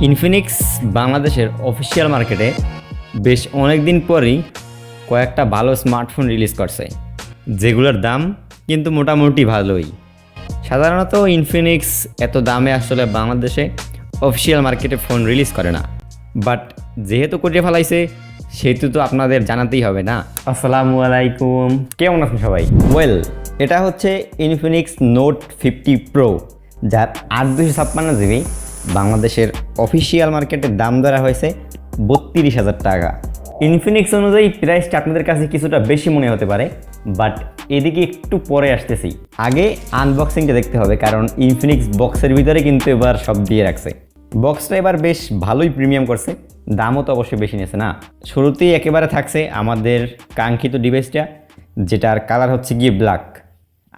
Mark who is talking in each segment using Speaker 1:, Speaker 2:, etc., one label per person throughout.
Speaker 1: Infinix বাংলাদেশের official মার্কেটে বেশ অনেক দিন পরই কয়েকটা ভালো স্মার্টফোন রিলিজ করছে। যেগুলোর দাম কিন্তু মোটামুটি ভালোই। সাধারণত ইনফিনিক্স এত দামে আসলে বাংলাদেশে অফিসিয়াল মার্কেটে ফোন রিলিজ করে না। বাট যেহেতু করে ফেলাইছে সেহেতু তো আপনাদের জানাতেই হবে না। আসসালামু আলাইকুম। কেমন আছেন সবাই? ওয়েল এটা হচ্ছে ইনফিনিক্স নোট ফিফটি প্রো যার আট দুশো ছাপ্পান্ন জিবি বাংলাদেশের অফিসিয়াল মার্কেটের দাম ধরা হয়েছে বত্রিশ হাজার টাকা। ইনফিনিক্স অনুযায়ী প্রাইসটা আপনাদের কাছে কিছুটা বেশি মনে হতে পারে বাট এদিকে একটু পরে আসতেছি। আগে আনবক্সিংটা দেখতে হবে, কারণ ইনফিনিক্স বক্সের ভিতরে কিন্তু এবার সব দিয়ে রাখছে। বক্সটা এবার বেশ ভালোই প্রিমিয়াম করছে, দামও তো অবশ্যই বেশি নিয়েছে না। শুরুতেই একেবারে থাকছে আমাদের কাঙ্ক্ষিত ডিভাইসটা যেটার কালার হচ্ছে গিয়ে ব্ল্যাক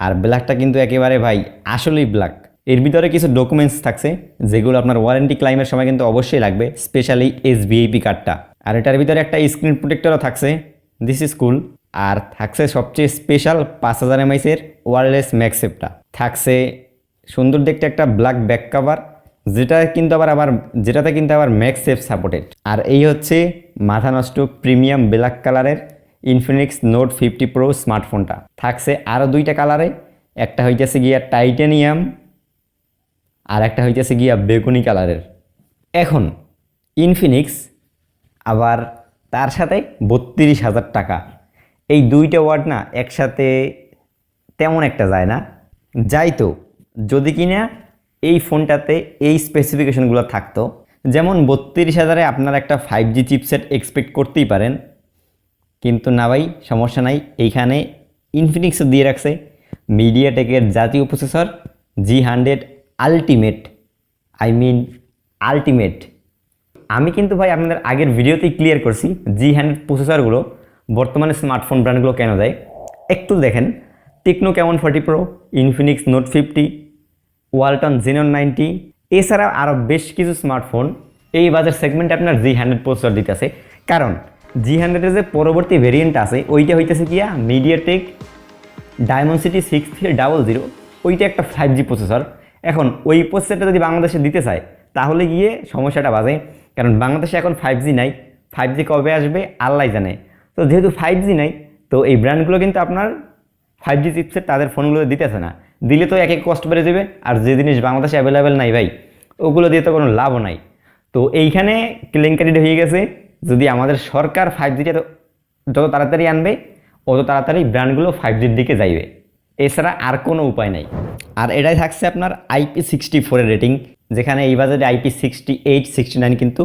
Speaker 1: আর ব্ল্যাকটা কিন্তু একেবারে ভাই আসলেই ব্ল্যাক এর ভিতরে কিছু ডকুমেন্টস থাকছে, যেগুলো আপনার ওয়ারেন্টি ক্লাইমের সময় কিন্তু অবশ্যই লাগবে স্পেশালি এস ভিআইপি কার্ডটা আর এটার ভিতরে একটা স্ক্রিন প্রোটেক্টরও থাকছে দিস ইজ কুল আর থাকছে সবচেয়ে স্পেশাল পাঁচ হাজার এমআইসের ওয়ারলেস ম্যাক্সেপটা থাকছে সুন্দর দেখতে একটা ব্ল্যাক ব্যাক কাভার যেটা কিন্তু আবার আবার যেটাতে কিন্তু আবার ম্যাক্সেপ সাপোর্টেড আর এই হচ্ছে মাথা নষ্ট প্রিমিয়াম ব্ল্যাক কালারের ইনফিনিক্স নোট ফিফটি প্রো স্মার্টফোনটা থাকছে আরও দুইটা কালারে একটা হইতেছে গিয়া টাইটেনিয়াম আর একটা হইতেছে গিয়া বেগুনি কালারের। এখন ইনফিনিক্স আবার তার সাথে বত্রিশ হাজার টাকা। এই দুইটা ওয়ার্ড না একসাথে তেমন একটা যায় না। যাই তো, যদি কিনা এই ফোনটাতে এই স্পেসিফিকেশনগুলো থাকতো, যেমন বত্রিশ হাজারে আপনারা একটা ফাইভ জি চিপসেট এক্সপেক্ট করতেই পারেন। কিন্তু না ভাই, সমস্যা নাই, এইখানে ইনফিনিক্স দিয়ে রাখছে। মিডিয়াটেকের জাতীয় processor G hundred ultimate I mean ultimate আমি কিন্তু ভাই আপনাদের আগের ভিডিওতেই ক্লিয়ার করছি জি হান্ড্রেড প্রসেসরগুলো বর্তমানে স্মার্টফোন ব্র্যান্ডগুলো কেন দেয়। একটু দেখেন Tecno Camon forty pro Infinix note fifty Walton Xenon ninety এছাড়া আরও বেশ কিছু স্মার্টফোন এই বাজার সেগমেন্টে আপনার জি হান্ড্রেড প্রসেসর দিতেছে। কারণ জি হান্ড্রেডের যে পরবর্তী ভেরিয়েন্ট আছে, ওইটা হইতেছে গিয়া MediaTek Dimensity six three double zero ওইটা একটা ফাইভ জি প্রসেসর এখন ওই প্রসেসরটা যদি বাংলাদেশে দিতে চায়, তাহলে গিয়ে সমস্যাটা বাজে। কারণ বাংলাদেশে এখন ফাইভ জি নাই। ফাইভ জি কবে আসবে? আল্লাহ জানে। তো যেহেতু ফাইভ জি নাই, তো এই ব্র্যান্ডগুলো কিন্তু আপনার ফাইভ জি চিপসেট তাদের ফোনগুলো দিতেছে না। দিলে তো এক এক কষ্ট বেড়ে যাবে, আর যে জিনিস বাংলাদেশে অ্যাভেলেবেল নাই ভাই, ওগুলো দিয়ে তো কোনো লাভও নাই। তো এইখানে কেলেঙ্কারিটা হয়ে গেছে। যদি আমাদের সরকার ফাইভ জিটা যত তাড়াতাড়ি আনবে, অত তাড়াতাড়ি ব্র্যান্ডগুলো ফাইভ জির দিকে যাইবে। এছাড়া আর কোনো উপায় নাই। আর এটাই থাকছে আপনার আইপি সিক্সটি ফোরের রেটিং যেখানে এই বাজারে IP sixty eight sixty nine কিন্তু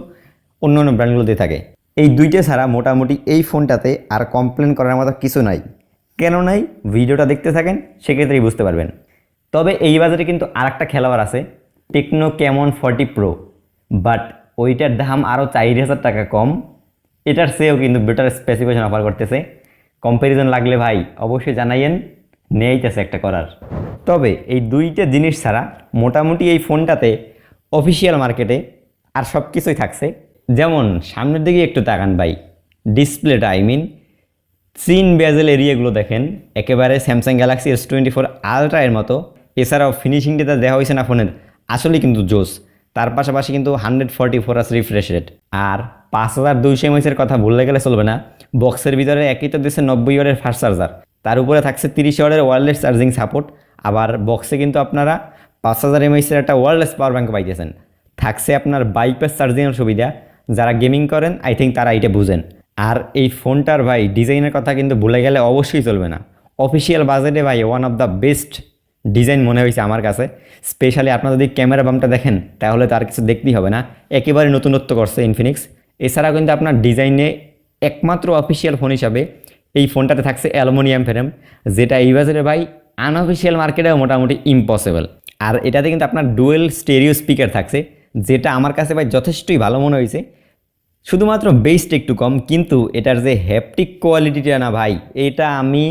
Speaker 1: অন্য অন্য ব্র্যান্ডগুলো দিয়ে থাকে। এই দুইটা ছাড়া মোটামুটি এই ফোনটাতে আর কমপ্লেন করার মতো কিছু নাই। কেন নাই? ভিডিওটা দেখতে থাকেন, সেক্ষেত্রেই বুঝতে পারবেন। তবে এই বাজারে কিন্তু আর একটা খেলোয়াড় আছে Tecno Camon forty pro but ওইটার দাম আরও চার হাজার টাকা কম। এটার চেয়েও কিন্তু বেটার স্পেসিফিকেশন অফার করতেছে। কম্প্যারিজন লাগলে ভাই, অবশ্যই জানাইয়েন। নেইতেছে একটা করার। তবে এই দুইটা জিনিস ছাড়া মোটামুটি এই ফোনটাতে অফিসিয়াল মার্কেটে আর সব কিছুই থাকছে। যেমন সামনের দিকে একটু তাকান ভাই ডিসপ্লেটা আই মিন সিন বেজেল এরিয়াগুলো দেখেন, একেবারে Samsung Galaxy S twenty four ultra এর মতো। এছাড়াও ফিনিশিং ডেটা দেওয়া হয়েছে না ফোনের আসলে কিন্তু জোস। তার পাশাপাশি কিন্তু হান্ড্রেড ফর্টি ফোর আস রিফ্রেশ রেট আর পাঁচ হাজার দুইশো এমএসের কথা ভুললে গেলে চলবে না বক্সের ভিতরে একই তো দিচ্ছে নব্বই ওয়ার্ডের ফাস্ট চার্জার তার উপরে থাকছে তিরিশ ওয়ার্ডের ওয়ারলেস চার্জিং সাপোর্ট আবার বক্সে কিন্তু আপনারা পাঁচ হাজার এমএসের একটা ওয়ারলেস পাওয়ার ব্যাঙ্ক পাইতেছেন। থাকছে আপনার বাইপাস চার্জিংয়ের সুবিধা। যারা গেমিং করেন আই থিঙ্ক তারা এইটা বুঝেন। আর এই ফোনটার ভাই ডিজাইনের কথা কিন্তু ভুলে গেলে অবশ্যই চলবে না। অফিসিয়াল বাজেটে ভাই one of the best design মনে হয়েছে আমার কাছে। স্পেশালি আপনারা যদি ক্যামেরা বামটা দেখেন, তাহলে তার কিছু দেখতেই হবে না। একেবারে নতুনত্ব করছে ইনফিনিক্স এছাড়া কিন্তু আপনার ডিজাইনে একমাত্র অফিসিয়াল ফোন হিসাবে এই ফোনটাতে থাকছে অ্যালুমিনিয়াম ফ্রেম, যেটা এই বাজারে ভাই আনঅফিসিয়াল মার্কেটেও মোটামুটি ইম্পসিবল আর এটাতে কিন্তু আপনার ডুয়েল স্টেরিও স্পিকার থাকছে, যেটা আমার কাছে ভাই যথেষ্টই ভালো মনে হয়েছে। শুধুমাত্র বেসটা একটু কম, কিন্তু এটার যে হ্যাপটিক কোয়ালিটিটা না ভাই, এটা আমি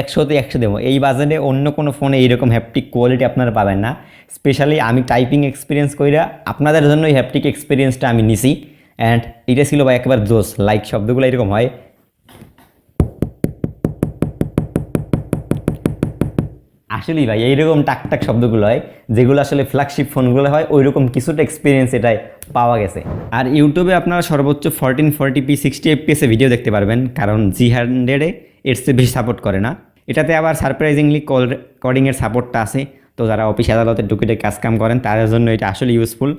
Speaker 1: একশোতে একশো দেবো। এই বাজারে অন্য কোনো ফোনে এইরকম হ্যাপটিক কোয়ালিটি আপনারা পাবেন না। স্পেশালি আমি টাইপিং এক্সপিরিয়েন্স কইরা আপনাদের জন্য এই হ্যাপটিক এক্সপিরিয়েন্সটা আমি নিছি। অ্যান্ড এটা ছিল ভাই একবার জোস লাইক শব্দগুলো এরকম হয় আসলেই ভাই, এইরকম টাক টাক শব্দগুলো হয়, যেগুলো আসলে ফ্ল্যাগশিপ ফোনগুলো হয় ওই রকম কিছুটা এক্সপিরিয়েন্স এটাই পাওয়া গেছে। আর ইউটিউবে আপনারা সর্বোচ্চ ফোরটিন ফোরটি পি সিক্সটি এফপিএসে ভিডিও দেখতে পারবেন, কারণ জি হান্ড্রেডে এর চেয়ে বেশি সাপোর্ট করে না। এটাতে আবার সারপ্রাইজিংলি কল রেকর্ডিংয়ের সাপোর্টটা আছে। তো যারা অফিস আদালতে টুকিটে কাজ কাম করেন, তাদের জন্য এটা আসলে ইউজফুল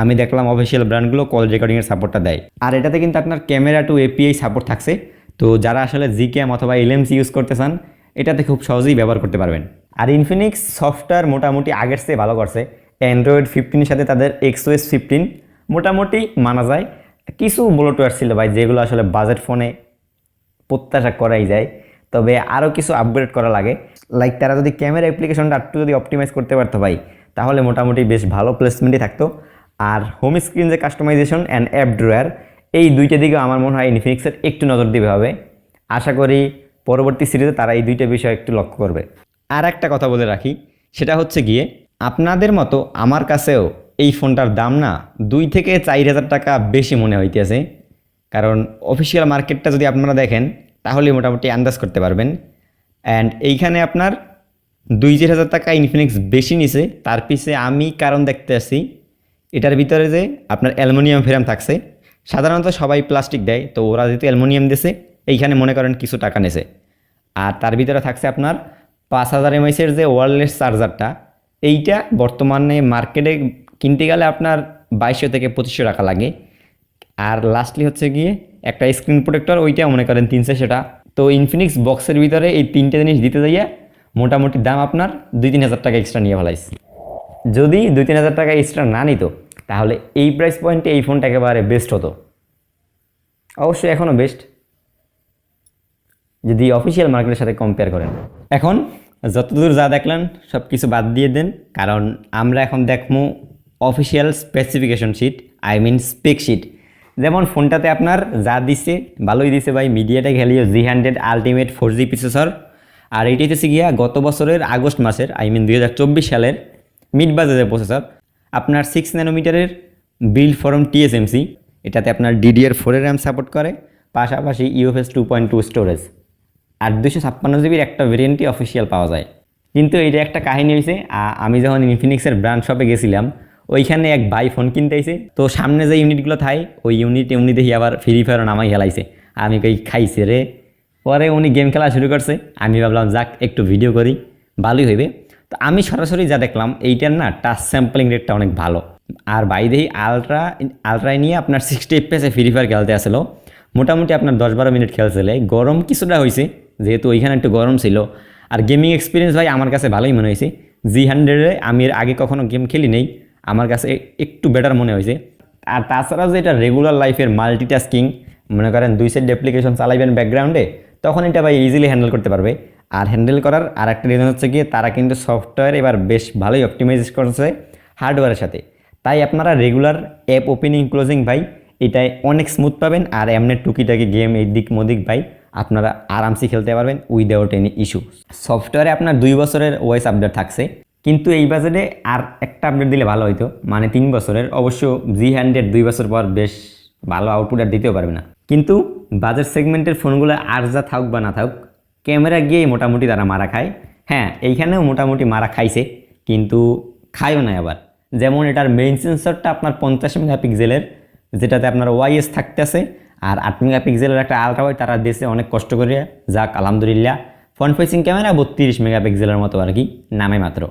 Speaker 1: আমি দেখলাম অফিসিয়াল ব্র্যান্ডগুলো কল রেকর্ডিংয়ের সাপোর্টটা দেয়। আর এটাতে কিন্তু আপনার ক্যামেরা টু এপিআই সাপোর্ট থাকছে। তো যারা আসলে জি ক্যাম অথবা এলএমসি ইউজ করতে চান এটাতে খুব সহজেই ব্যবহার করতে পারবেন। আর ইনফিনিক্স সফটওয়্যার মোটামুটি আগের চেয়ে ভালো করছে। অ্যান্ড্রয়েড ফিফটিনের সাথে তাদের এক্সওএস ফিফটিন মোটামুটি মানা যায়। কিছু ব্লুটুয়ার ছিল ভাই, যেগুলো আসলে বাজেট ফোনে প্রত্যাশা করাই যায়। তবে আরও কিছু আপগ্রেড করা লাগে। লাইক তারা যদি ক্যামেরা অ্যাপ্লিকেশনটা একটু যদি অপটিমাইজ করতে পারতো ভাই, তাহলে মোটামুটি বেশ ভালো প্লেসমেন্টই থাকতো। আর হোম স্ক্রিন যে কাস্টমাইজেশন অ্যান্ড অ্যাপ ড্রয়ার এই দুইটা দিকে আমার মনে হয় ইনফিনিক্সের একটু নজর দিতে হবে। আশা করি পরবর্তী সিরিজে তারা এই দুইটা বিষয় একটু লক্ষ্য করবে। আর একটা কথা বলে রাখি, সেটা হচ্ছে গিয়ে, আপনাদের মতো আমার কাছেও এই ফোনটার দাম না দুই থেকে চার হাজার টাকা বেশি মনে হইতেছে। কারণ অফিসিয়াল মার্কেটটা যদি আপনারা দেখেন, তাহলে মোটামুটি আন্দাজ করতে পারবেন। অ্যান্ড এইখানে আপনার দুই চার হাজার টাকা ইনফিনিক্স বেশি নিছে, তার পিছে আমি কারণ দেখতে আসছি এটার ভিতরে যে আপনার অ্যালুমিনিয়াম ফ্রেম থাকছে। সাধারণত সবাই প্লাস্টিক দেয়, তো ওরা যেহেতু অ্যালুমিনিয়াম দিছে, এইখানে মনে করেন কিছু টাকা নেছে। আর তার ভিতরে থাকছে আপনার পাঁচ হাজার এমএসের যে ওয়ারলেস চার্জারটা এইটা বর্তমানে মার্কেটে কিনতে গেলে আপনার বাইশশো থেকে পঁচিশশো টাকা লাগে। আর লাস্টলি হচ্ছে গিয়ে একটা স্ক্রিন প্রোটেক্টর ওইটা মনে করেন তিনশো সেটা। তো ইনফিনিক্স বক্সের ভিতরে এই তিনটে জিনিস দিতে যাইয়া মোটামুটি দাম আপনার দুই তিন হাজার টাকা এক্সট্রা নিয়ে ফেলাইছে। যদি দুই তিন হাজার টাকা এক্সট্রা না নিত, তাহলে এই প্রাইস পয়েন্টে এই ফোনটা একেবারে বেস্ট হতো। অবশ্যই এখনও বেস্ট যদি অফিসিয়াল মার্কেটের সাথে কম্পেয়ার করেন। এখন যতদূর যা দেখলেন সব কিছু বাদ দিয়ে দেন, কারণ আমরা এখন দেখব official specification sheet I mean spec sheet যেমন ফোনটাতে আপনার যা দিছে, ভালোই দিছে ভাই, MediaTek Helio G hundred ultimate four G processor আর এটি হচ্ছে গিয়া গত বছরের আগস্ট মাসের আই মিন দু হাজার চব্বিশ সালের মিড বাজেটের প্রসেসর আপনার সিক্স ন্যানোমিটারের বিল ফরম টিএসএমসি এটাতে আপনার ডিডিআর ফোরের র্যাম সাপোর্ট করে, পাশাপাশি UFS two point two storage আর দুশো ছাপ্পান্ন জিবির একটা ভেরিয়েন্টই অফিসিয়াল পাওয়া যায়। কিন্তু এটা একটা কাহিনী হয়েছে আমি যখন ইনফিনিক্সের ব্র্যান্ড শপে গেছিলাম, ওইখানে এক ভাই ফোন কিনতে আইছে। তো সামনে যে ইউনিটগুলো থাই, ওই ইউনিট এমনি দেখি আবার ফ্রি ফায়ার নামাই খেলাইছে আমি কই, খাইছে রে। পরে উনি গেম খেলা শুরু করছে। আমি ভাবলাম, যাক, একটু ভিডিও করি, ভালোই হইবে। তো আমি সরাসরি যা দেখলাম, এইটার না টাচ স্যাম্পলিং রেটটা অনেক ভালো। আর বাই দেখি আলট্রা আলট্রায় নিয়ে আপনার সিক্সটি এফপিএসে ফ্রি ফায়ার খেলতে আসলো। মোটামুটি আপনার দশ বারো মিনিট খেলছিলে গরম কিছুটা হয়েছে যেহেতু ওইখানে একটু গরম ছিল। আর গেমিং এক্সপিরিয়েন্স ভাই আমার কাছে ভালোই মনে হয়েছে। জি হান্ড্রেডে আমি এর আগে কখনো গেম খেলি নেই। আমার কাছে একটু বেটার মনে হয়েছে। আর তাছাড়াও যে এটা রেগুলার লাইফের মাল্টিটাস্কিং মনে করেন দুই সাইড অ্যাপ্লিকেশন চালাইবেন ব্যাকগ্রাউন্ডে তখন এটা ভাই ইজিলি হ্যান্ডেল করতে পারবে। আর হ্যান্ডেল করার আর একটা রিজন হচ্ছে গিয়ে তারা কিন্তু সফটওয়্যার এবার বেশ ভালোই অপটিমাইজ করছে হার্ডওয়্যারের সাথে। তাই আপনারা রেগুলার অ্যাপ ওপেনিং ক্লোজিং ভাই এটাই অনেক স্মুথ পাবেন। আর এমনি টুকিটাকি গেম এই দিক মদিক ভাই আপনারা আরামসে খেলতে পারবেন উইদাউট এনি ইস্যু সফটওয়্যারে আপনার দুই বছরের ওয়েস আপডেট থাকছে। কিন্তু এই বাজেটে আর একটা আপডেট দিলে ভালো হইতো। মানে তিন বছরের, অবশ্য জি হান্ড্রেড দুই বছর পর বেশ ভালো আউটপুট আর দিতেও পারবে না। কিন্তু বাজেট সেগমেন্টের ফোনগুলো আর যা থাক বা না থাকুক ক্যামেরা গিয়েই মোটামুটি তারা মারা খায়। হ্যাঁ এইখানেও মোটামুটি মারা খাইছে, কিন্তু খায়ও না আবার। যেমন এটার মেইন সেন্সরটা আপনার পঞ্চাশ মেগাপিক্সেলের যেটাতে আপনার ওয়াইএস থাকতেছে আর আট মেগাপিক্সেলের একটা আলট্রা ওয়াইড তারা দেশে অনেক কষ্ট করে। যাক, আলহামদুলিল্লাহ। ফ্রন্ট ফেসিং ক্যামেরা বত্রিশ মেগাপিক্সেলের মতো আর কি, নামে মাত্র।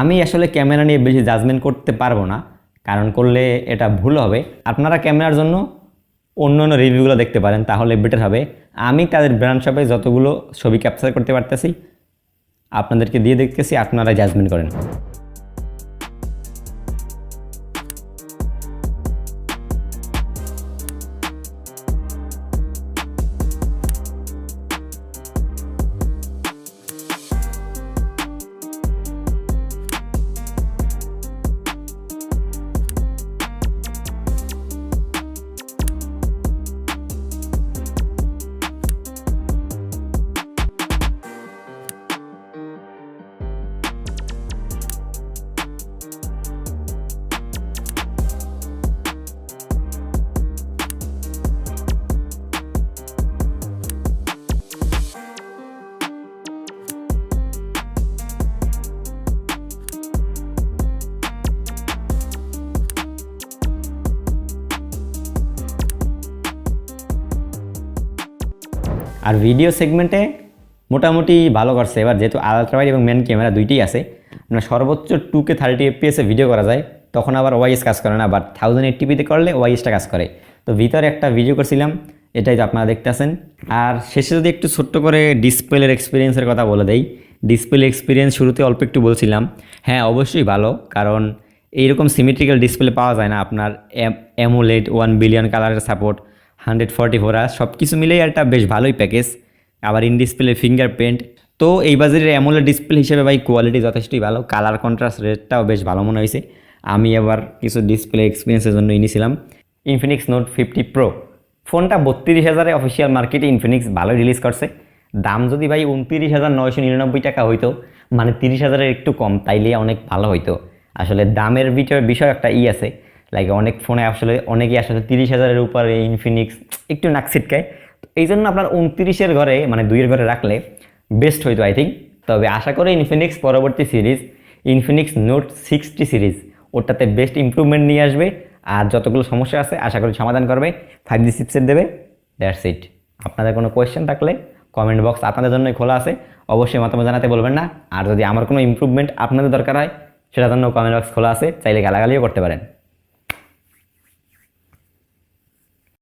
Speaker 1: আমি আসলে ক্যামেরা নিয়ে বেশি জাজমেন্ট করতে পারব না, কারণ করলে এটা ভুল হবে। আপনারা ক্যামেরার জন্য অন্য অন্য রিভিউগুলো দেখতে পারেন, তাহলে বেটার হবে। আমি তাদের ব্র্যান্ড শপে যতগুলো ছবি ক্যাপচার করতে পারতেছি, আপনাদেরকে দিয়ে দেখতেছি আপনারা জাজমেন্ট করেন। আর ভিডিও সেগমেন্টে মোটামুটি ভালো করছে। এবার যেহেতু আলট্রাওয়াইড এবং মেন ক্যামেরা দুইটাই আছে মানে সর্বোচ্চ টু কে থার্টি এফপিএসে ভিডিও করা যায়, তখন আবার ওয়াইএস কাজ করে না বাট থাউজেন্ড এইটটিপিতে করলে ওয়াইএসটা কাজ করে। তো ভিতরে একটা ভিডিও করছিলাম, এটাই তো আপনারা দেখতেছেন। আর শেষে যদি একটু ছোট্ট করে ডিসপ্লের এক্সপিরিয়েন্সের কথা বলে দেই ডিসপ্লে এক্সপিরিয়েন্স শুরুতে অল্প একটু বলছিলাম। হ্যাঁ অবশ্যই ভালো, কারণ এইরকম সিমেট্রিক্যাল ডিসপ্লে পাওয়া যায় না আপনার অ্যামোলেড ওয়ান বিলিয়ন কালারের সাপোর্ট হান্ড্রেড ফর্টি ফোর আর সব কিছু মিলেই একটা বেশ ভালোই প্যাকেজ আবার ইন ডিসপ্লে ফিঙ্গারপ্রিন্ট তো এই বাজারের অ্যামোলেড ডিসপ্লে হিসেবে ভাই কোয়ালিটি যথেষ্টই ভালো কালার কন্ট্রাস্ট রেটটাও বেশ ভালো মনে হয়েছে। আমি আবার কিছু ডিসপ্লে এক্সপিরিয়েন্সের জন্য নিয়েছিলাম ইনফিনিক্স নোট ফিফটি প্রো ফোনটা বত্রিশ হাজারে অফিসিয়াল মার্কেটে ইনফিনিক্স ভালো রিলিজ করছে। দাম যদি ভাই উনত্রিশ হাজার নয়শো নিরানব্বই টাকা হইতো মানে তিরিশ হাজারের একটু কম, তাইলে অনেক ভালো হইতো। আসলে দামের বিষয় বিষয় একটা ই আছে লাইক অনেক ফোনে আসলে অনেকেই আসলে তিরিশ হাজারের উপরে ইনফিনিক্স একটু নাক ছিটকায়। তো এই জন্য আপনার উনত্রিশের ঘরে মানে দুইয়ের ঘরে রাখলে বেস্ট হইতো আই থিঙ্ক তবে আশা করি ইনফিনিক্স পরবর্তী series Infinix note sixty series ওটাতে বেস্ট ইমপ্রুভমেন্ট নিয়ে আসবে। আর যতগুলো সমস্যা আছে, আশা করি সমাধান করবে। ফাইভ জি চিপসেট দেবে। দ্যাটস ইট আপনাদের কোনো কোয়েশ্চেন থাকলে কমেন্ট বক্স আপনাদের জন্যই খোলা আছে। অবশ্যই মতামত জানাতে বলবেন না। আর যদি আমার কোনো ইমপ্রুভমেন্ট আপনাদের দরকার হয়, সেটার জন্য কমেন্ট বক্স খোলা আছে। চাইলে গালাগালিও করতে পারেন।